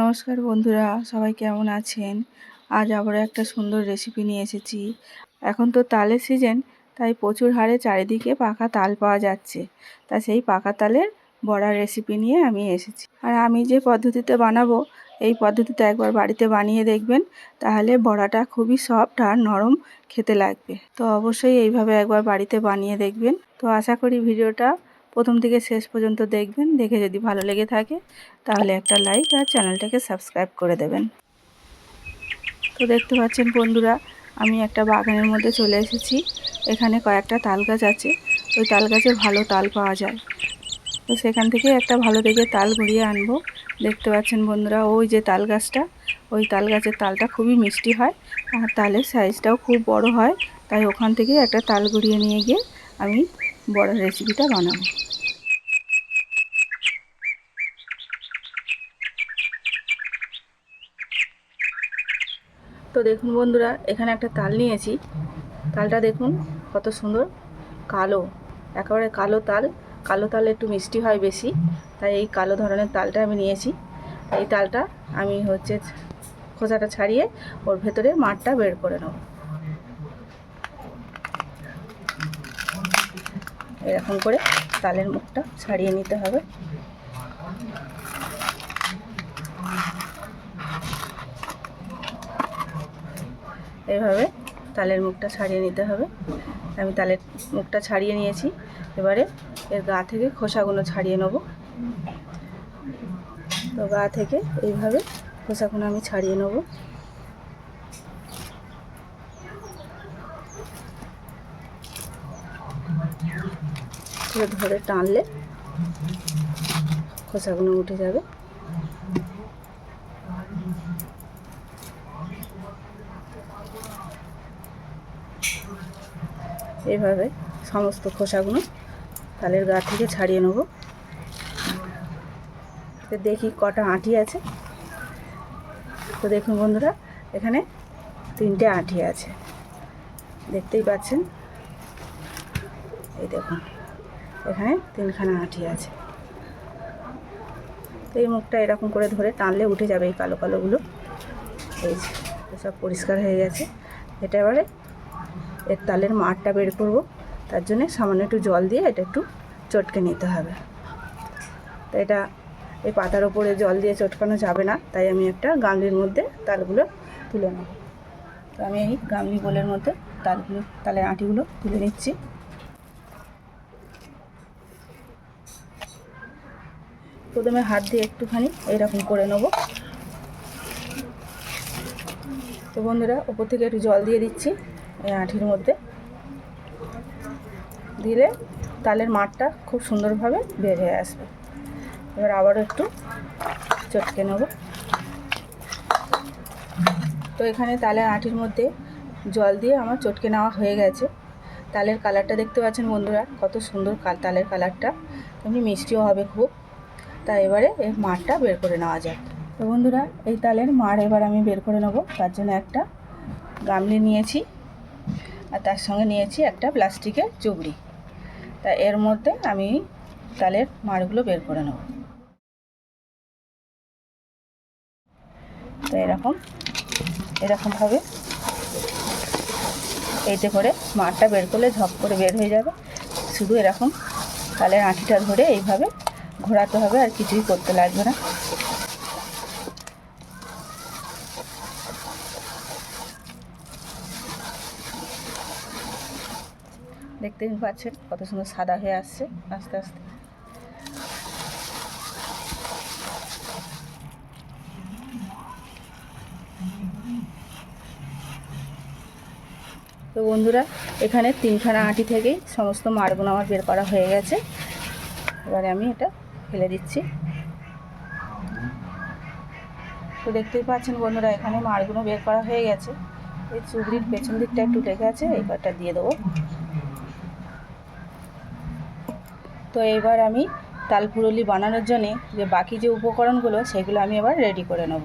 নমস্কার বন্ধুরা, সবাই কেমন আছেন? আজ আবারও একটা সুন্দর রেসিপি নিয়ে এসেছি। এখন তো তালের সিজন তাই প্রচুর হারে চারিদিকে পাকা তাল পাওয়া যাচ্ছে। তা সেই পাকা তালের বড়ার রেসিপি নিয়ে আমি এসেছি। আর আমি যে পদ্ধতিতে বানাবো, এই পদ্ধতিতে একবার বাড়িতে বানিয়ে দেখবেন, তাহলে বড়াটা খুবই সফট আর নরম খেতে লাগবে। তো অবশ্যই এইভাবে একবার বাড়িতে বানিয়ে দেখবেন। তো আশা করি ভিডিওটা প্রথম থেকে শেষ পর্যন্ত দেখবেন। দেখে যদি ভালো লেগে থাকে, তাহলে একটা লাইক আর চ্যানেলটাকে সাবস্ক্রাইব করে দেবেন। তো দেখতে পাচ্ছেন বন্ধুরা, আমি একটা বাগানের মধ্যে চলে এসেছি। এখানে কয়েকটা তাল গাছ আছে। ওই তাল গাছে ভালো তাল পাওয়া যায়। তো সেখান থেকে একটা ভালো দেখে তাল ঘুরিয়ে আনব। দেখতে পাচ্ছেন বন্ধুরা, ওই যে তাল গাছটা, ওই তাল গাছের তালটা খুবই মিষ্টি হয়। আর তালের সাইজটাও খুব বড় হয়। তাই ওখান থেকে একটা তাল ঘুরিয়ে নিয়ে গিয়ে আমি বড় রেসিপিটা বানাবো। তো দেখুন বন্ধুরা, এখানে একটা তাল নিয়েছি। তালটা দেখুন কত সুন্দর, কালো, একেবারে কালো তাল। কালো তাল একটু মিষ্টি হয় বেশি, তাই এই কালো ধরনের তালটা আমি নিয়েছি। এই তালটা আমি হচ্ছে খোসাটা ছাড়িয়ে ওর ভেতরে মাঠটা বের করে নেব। এরকম করে তালের মুখটা ছাড়িয়ে নিতে হবে। এভাবে তালের মুখটা ছাড়িয়ে নিতে হবে। আমি তালের মুখটা ছাড়িয়ে নিয়েছি। এবারে এর গা থেকে খোসাগুলো ছাড়িয়ে নেব। তো গা থেকে এইভাবে খোসাগুলো আমি ছাড়িয়ে নেব। ধরে টানলে খোসাগুলো উঠে যাবে। এভাবে সমস্ত খোসাগুলো তালের গা থেকে ছাড়িয়ে নেব। দেখি কটা আঁটি আছে। তো দেখুন বন্ধুরা, এখানে তিনটে আঁটি আছে। দেখতেই পাচ্ছেন? এই দেখুন। এখানে তিনখানা আঁটি আছে। তো এই মুখটা এরকম করে ধরে টানলে উঠে যাবে এই কালো কালোগুলো। এই সব পরিষ্কার হয়ে গেছে। এটা এবারে এর তালের মাঠটা বের করব। তার জন্যে সামান্য একটু জল দিয়ে এটা একটু চটকে নিতে হবে। তো এটা এই পাতার ওপরে জল দিয়ে চটকানো যাবে না, তাই আমি একটা গামলির মধ্যে তালগুলো তুলে নেব। তো আমি এই গামলি গোলের মধ্যে তালগুলো, তালের আঁটিগুলো তুলে নিচ্ছি। প্রথমে হাত দিয়ে একটুখানি এইরকম করে নেব। তো বন্ধুরা, ওপর থেকে একটু জল দিয়ে দিচ্ছি এই আঁঠির মধ্যে। দিলে তালের মাঠটা খুব সুন্দরভাবে বের হয়ে আসবে। এবার আবারও একটু চটকে নেব। তো এখানে তালের আঁটির মধ্যে জল দিয়ে আমার চটকে নেওয়া হয়ে গেছে। তালের কালারটা দেখতে পাচ্ছেন বন্ধুরা, কত সুন্দর তালের কালারটা। এমনি মিষ্টিও হবে খুব। তা এবারে এর মাঠটা বের করে নেওয়া যাক। তো বন্ধুরা, এই তালের মাড় এবার আমি বের করে নেব। তার জন্য একটা গামলি নিয়েছি আর তার সঙ্গে নিয়েছি একটা প্লাস্টিকের চুবড়ি। তা এর মধ্যে আমি তালের মাড়গুলো বের করে নেব। তো এরকম, এরকমভাবে এইতে করে মাঠটা বের করলে ঝপ করে বের হয়ে যাবে। শুধু এরকম তালের আঁটিটা ধরে এইভাবে ঘোরাতে হবে আর কিছুই করতে লাগবে না। দেখতে পাচ্ছেন কত সুন্দর সাদা হয়ে আসছে আস্তে আস্তে। তো বন্ধুরা, এখানে তিনখানা আঁটি থেকেই সমস্ত মাড়গুলো আমার বের করা হয়ে গেছে। এবারে আমি এটা ফেলে দিচ্ছি। তো দেখতেই পাচ্ছেন বন্ধুরা, এখানে মাড়গুলো বের করা হয়ে গেছে। এই চুবড়ির পেছন দিকটা একটু লেগে আছে এই কটা দিয়ে দেবো। তো এবার আমি তাল পুরুলি বানানোর জন্যে যে বাকি যে উপকরণগুলো, সেগুলো আমি এবার রেডি করে নেব।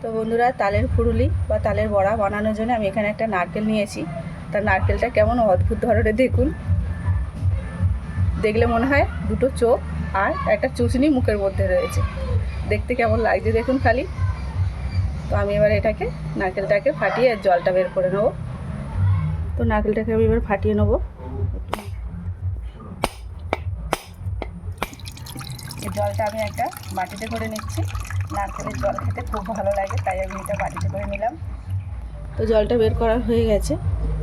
তো বন্ধুরা, তালের ফুরুলি বা তালের বড়া বানানোর জন্য আমি এখানে একটা নারকেল নিয়েছি। তার নারকেলটা কেমন অদ্ভুত ধরনের দেখুন। দেখলে মনে হয় দুটো চোখ। আর একটা চুষনি মুখের মধ্যে রয়েছে। দেখতে কেমন লাগছে দেখুন খালি। তো আমি এবার এটাকে, নারকেলটাকে ফাটিয়ে আর জলটা বের করে নেব। তো নারকেলটাকে আমি এবার ফাটিয়ে নেব। জলটা আমি একটা বাটিতে করে নিচ্ছি। নারকেলের জল খেতে খুব ভালো লাগে, তাই আমি এটা বাটিতে করে নিলাম। তো জলটা বের করা হয়ে গেছে।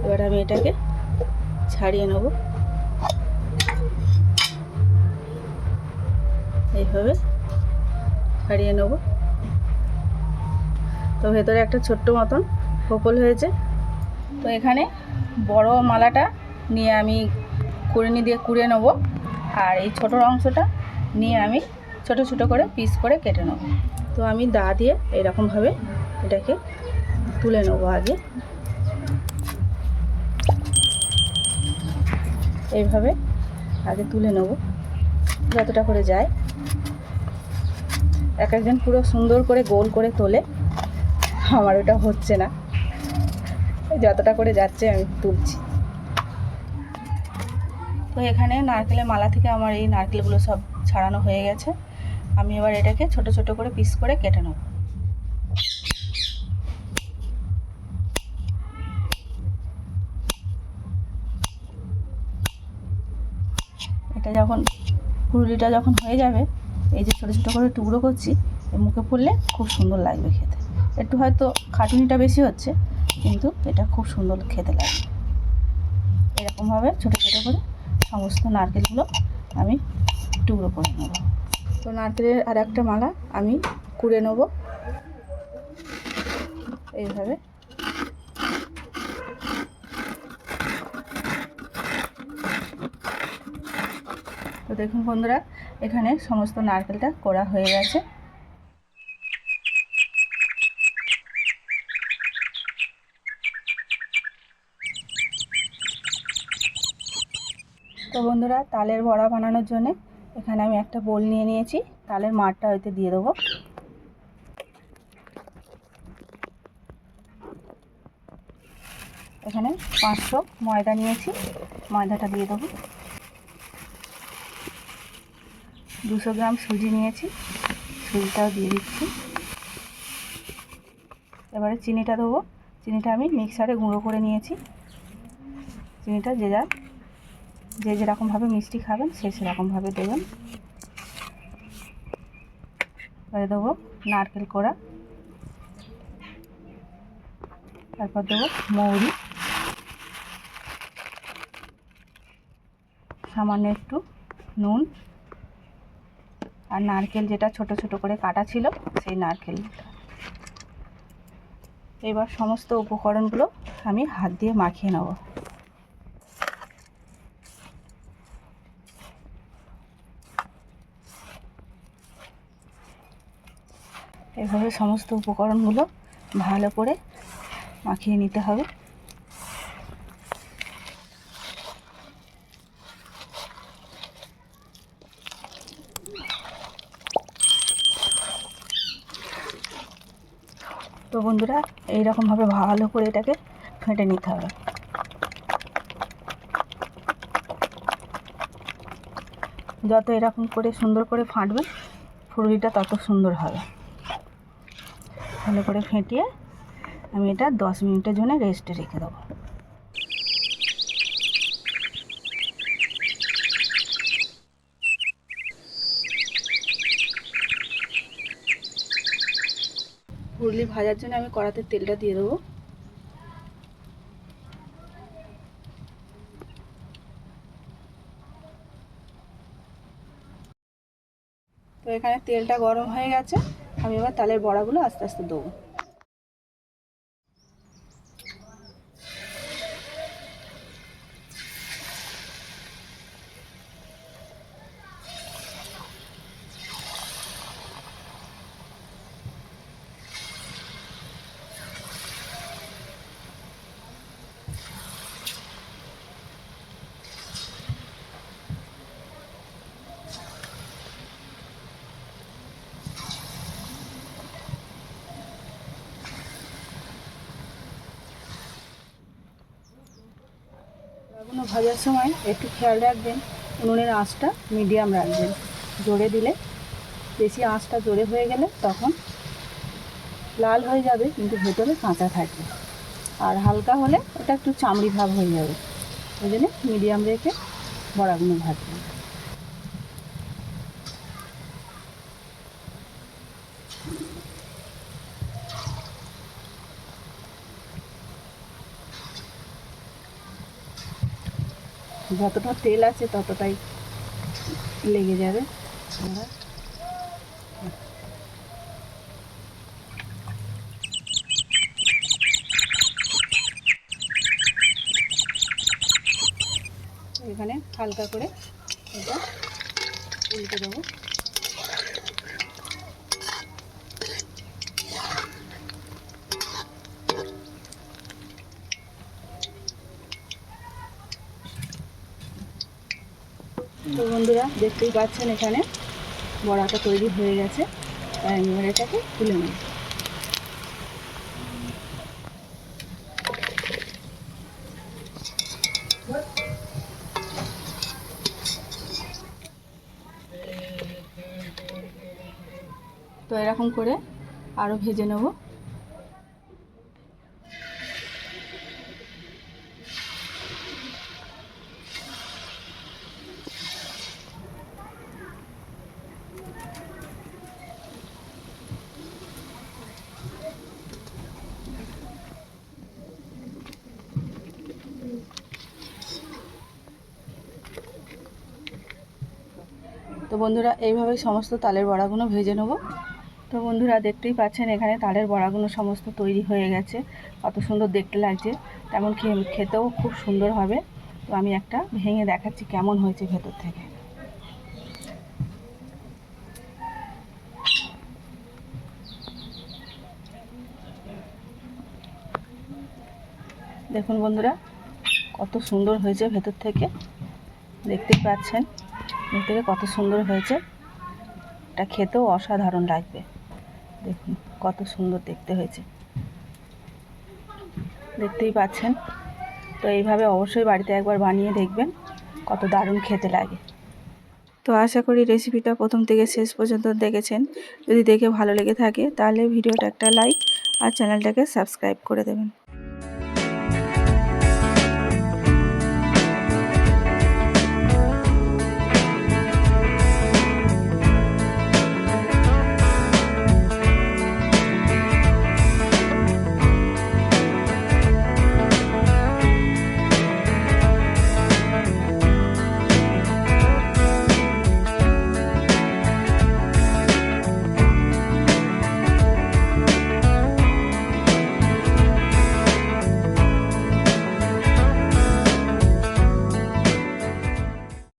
এবার আমি এটাকে ছাড়িয়ে নেব। এইভাবে ছাড়িয়ে নেব। তো ভেতরে একটা ছোট্ট মতন ফোকল হয়েছে। তো এখানে বড় মালাটা নিয়ে আমি কুড়েনি দিয়ে কুড়ে নেব আর এই ছোটোর অংশটা নিয়ে আমি ছোট ছোট করে পিস করে কেটে নেব। তো আমি দা দিয়ে এরকমভাবে এটাকে তুলে নেব আগে। এইভাবে আগে তুলে নেব। যতটা করে যায়। এক একজন পুরো সুন্দর করে গোল করে তোলে। আমার ওটা হচ্ছে না। যতটা করে যাচ্ছে আমি তুলছি। তো এখানে নারকেলের মালা থেকে আমার এই নারকেলগুলো সব ছাড়ানো হয়ে গেছে। আমি এবার এটাকে ছোট ছোট করে পিস করে কেটে নেব। এটা যখন পুরুলিটা যখন হয়ে যাবে এই যে ছোটো ছোটো করে টুকরো করছি মুখে পড়লে খুব সুন্দর লাগবে খেতে। একটু হয়তো খাটুনিটা বেশি হচ্ছে, কিন্তু এটা খুব সুন্দর খেতে লাগবে। এরকমভাবে ছোটো ছোটো করে সমস্ত নারকেলগুলো আমি টুকরো করে নেব। তো নারকেলের আর একটা মালা আমি কুড়ে নেব। এইভাবে। তো দেখুন বন্ধুরা এখানে সমস্ত নারকেলটা করা হয়ে গেছে। তো বন্ধুরা, তালের বড়া বানানোর জন্য এখানে আমি একটা বোল নিয়ে নিয়েছি। তালের মাঠটা হয়তো দিয়ে দেবো। এখানে পাঁচশো ময়দা নিয়েছি। ময়দাটা দিয়ে দেবো। দুশো গ্রাম সুজি নিয়েছি। সুজিটাও দিয়ে দিচ্ছি। এবারে চিনিটা দেবো। চিনিটা আমি মিক্সারে গুঁড়ো করে নিয়েছি। চিনিটা যে যার যে যেরকমভাবে মিষ্টি খাবেন, সে সেরকমভাবে দেবেন। এবারে দেবো নারকেল কোড়া। তারপর দেবো মৌরি। সামান্য একটু নুন। আর নারকেল যেটা ছোট ছোট করে কাটা ছিল, সেই নারকেল। এবার সমস্ত উপকরণগুলো আমি হাত দিয়ে মাখিয়ে নেব। এভাবে সমস্ত উপকরণগুলো ভালো করে মাখিয়ে নিতে হবে। বন্ধুরা, এইরকমভাবে ভালো করে এটাকে ফেটে নিতে হবে। যত এরকম করে সুন্দর করে ফাটবে ফুলুরিটা তত সুন্দর হবে। ভালো করে ফেটিয়ে আমি এটা দশ মিনিটের জন্য রেস্টে রেখে দেবো। পুরলি ভাজার জন্য আমি কড়াতে তেলটা দিয়ে দেবো। তো এখানে তেলটা গরম হয়ে গেছে, আমি এবার তালের বড়াগুলো আস্তে আস্তে দেবো। এগুলো ভাজার সময় একটু খেয়াল রাখবেন, উনুনের আঁচটা মিডিয়াম রাখবেন। জোরে দিলে, বেশি আঁচটা জোরে হয়ে গেলে তখন লাল হয়ে যাবে, কিন্তু ভেতরে কাঁচা থাকবে। আর হালকা হলে ওটা একটু চামড়ি ভাব হয়ে যাবে। ওই জন্য মিডিয়াম রেখে বড়াগুলো ভাজবে যতটা তেল আছে ততটাই লেগে যাবে। আমরা এখানে হালকা করে এটা উল্টে দেবো তো বন্ধুরা, দেখতেই পাচ্ছেন এখানে বড়াটা তৈরি হয়ে গেছে। এবার এটাকে তুলে নেব। তো এরকম করে আরও ভেজে নেব। তো বন্ধুরা, এইভাবেই সমস্ত তালের বড়াগুলো ভেজে নেব। তো বন্ধুরা, দেখতেই পাচ্ছেন এখানে তালের বড়াগুলো সমস্ত তৈরি হয়ে গেছে। কত সুন্দর দেখতে লাগছে। তেমন খেতেও খুব সুন্দর হবে। তো আমি একটা ভেঙে দেখাচ্ছি কেমন হয়েছে ভেতর থেকে। দেখুন বন্ধুরা, কত সুন্দর হয়েছে ভেতর থেকে। দেখতেই পাচ্ছেন। থেকে কত সুন্দর হয়েছে। এটা খেতেও অসাধারণ লাগবে। দেখুন, কত সুন্দর দেখতে হয়েছে। দেখতেই পাচ্ছেন? তো এইভাবে অবশ্যই বাড়িতে একবার বানিয়ে দেখবেন, কত দারুণ খেতে লাগে। তো আশা করি রেসিপিটা প্রথম থেকে শেষ পর্যন্ত দেখেছেন। যদি দেখে ভালো লেগে থাকে, তাহলে ভিডিওটা একটা লাইক আর চ্যানেলটাকে সাবস্ক্রাইব করে দেবেন।